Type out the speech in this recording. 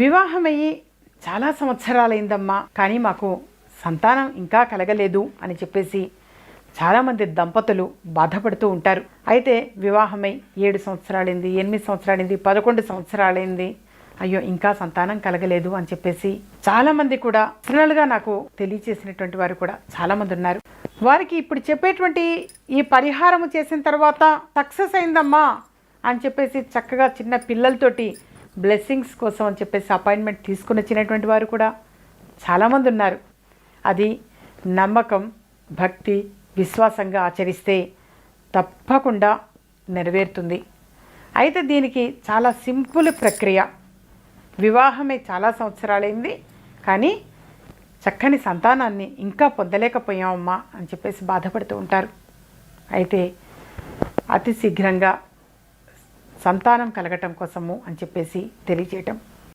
వివాహమయ్యి చాలా సంవత్సరాలైందమ్మా కానీ మాకు సంతానం ఇంకా కలగలేదు అని చెప్పేసి చాలామంది దంపతులు బాధపడుతూ ఉంటారు. అయితే వివాహమై ఏడు సంవత్సరాలైంది ఎనిమిది సంవత్సరాలైంది పదకొండు సంవత్సరాలైంది అయ్యో ఇంకా సంతానం కలగలేదు అని చెప్పేసి చాలామంది కూడా పర్సనల్గా నాకు తెలియచేసినటువంటి వారు కూడా చాలామంది ఉన్నారు. వారికి ఇప్పుడు చెప్పేటువంటి ఈ పరిహారము చేసిన తర్వాత సక్సెస్ అయిందమ్మా అని చెప్పేసి చక్కగా చిన్న పిల్లలతోటి బ్లెస్సింగ్స్ కోసం అని చెప్పేసి అపాయింట్మెంట్ తీసుకుని వచ్చినటువంటి వారు కూడా చాలామంది ఉన్నారు. అది నమ్మకం భక్తి విశ్వాసంగా ఆచరిస్తే తప్పకుండా నెరవేరుతుంది. అయితే దీనికి చాలా సింపుల్ ప్రక్రియ. వివాహమే చాలా సంవత్సరాలైంది కానీ చక్కని సంతానాన్ని ఇంకా పొందలేకపోయామమ్మా అని చెప్పేసి బాధపడుతూ ఉంటారు. అయితే అతి శీఘ్రంగా సంతానం కలగటం కోసము అని చెప్పేసి తెలియజేయటం